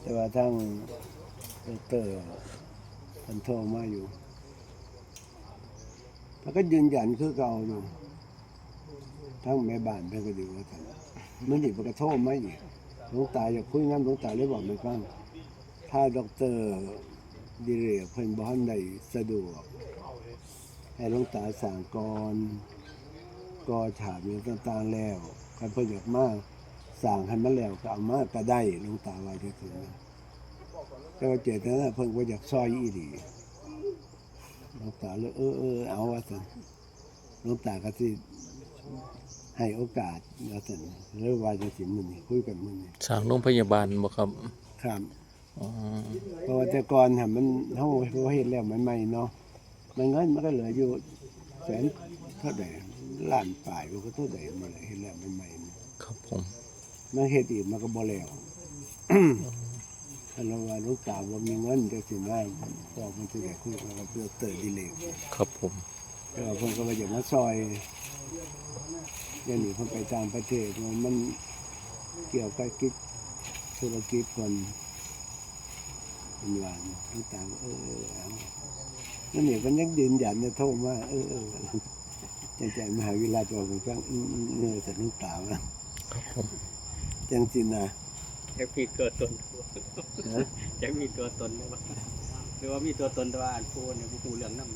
แต่ว่าทั้งดเตอร์พันโทมาอยู่มันก็ยืนยันคือเก่าอยู่ทั้งแม่บ้านเพิ่นก็ดีว่ากันมันนี่มันก็โทรมาอีกหลวงตาอยากคุยงานหลวงตาเลยบอกมันฟังถ้าด็อกเตอร์ดิเรกเพิ่นบ่ทันได้สะดวก ให้หลวงตาสั่งก่อนก็ถามอย่างต่างๆแล้วคันเพิ่นอยากมา สั่งให้มันแล้วก็เอามาก็ได้หลวงตาว่าจังซี่นะแต่ว่าเจตนาเพิ่นว่าอยากซอยอีหลีหลวงตาเลยเออเออเอาว่าซั่นหลวงตาก็สิให้โอกาสว่าซั่นหรือว่าจังซี่มื้อนี้คุยกันมื้อนี้สร้างโรงพยาบาลบ่ครับครับอ๋อเพราะว่าแต่ก่อนน่ะมันเฮาเฮ็ดแล้วใหม่ๆเนาะมันเงินมันก็เหลืออยู่แสนเท่าใดล้านปลายมันก็เท่าใดมาเลยเฮ็ดแล้วใหม่ๆนี่ครับผม มันเฮ็ดอีกมันก็บ่แล้วถ้าเราว่าลูกตาบ่มีเงินจังซี่นะก็มันสิได้คุยกับเพื่อเตอร์ดิเลกครับผมแต่ว่าเพิ่นก็ว่าอยากมาซอยอย่างนี้เพิ่นไปต่างประเทศมันมันเกี่ยวกับกิจธุรกิจเพิ่นเป็นว่าลูกตาก็เออเออเอานั่นนี่เพิ่นยังยืนยันเนี่ยโทรมาเออเออจังใจมหาวิทยาลัยบอกผมฟังอืมอืมเออแต่ลูกตาว่าครับผม จังสินะยังมีตัวตนฮะยังมีตัวตนหรือว่าหรือว่ามีตัวตนแต่ว่าอ่านพูดเนี่ยผู้เรื่องนั่น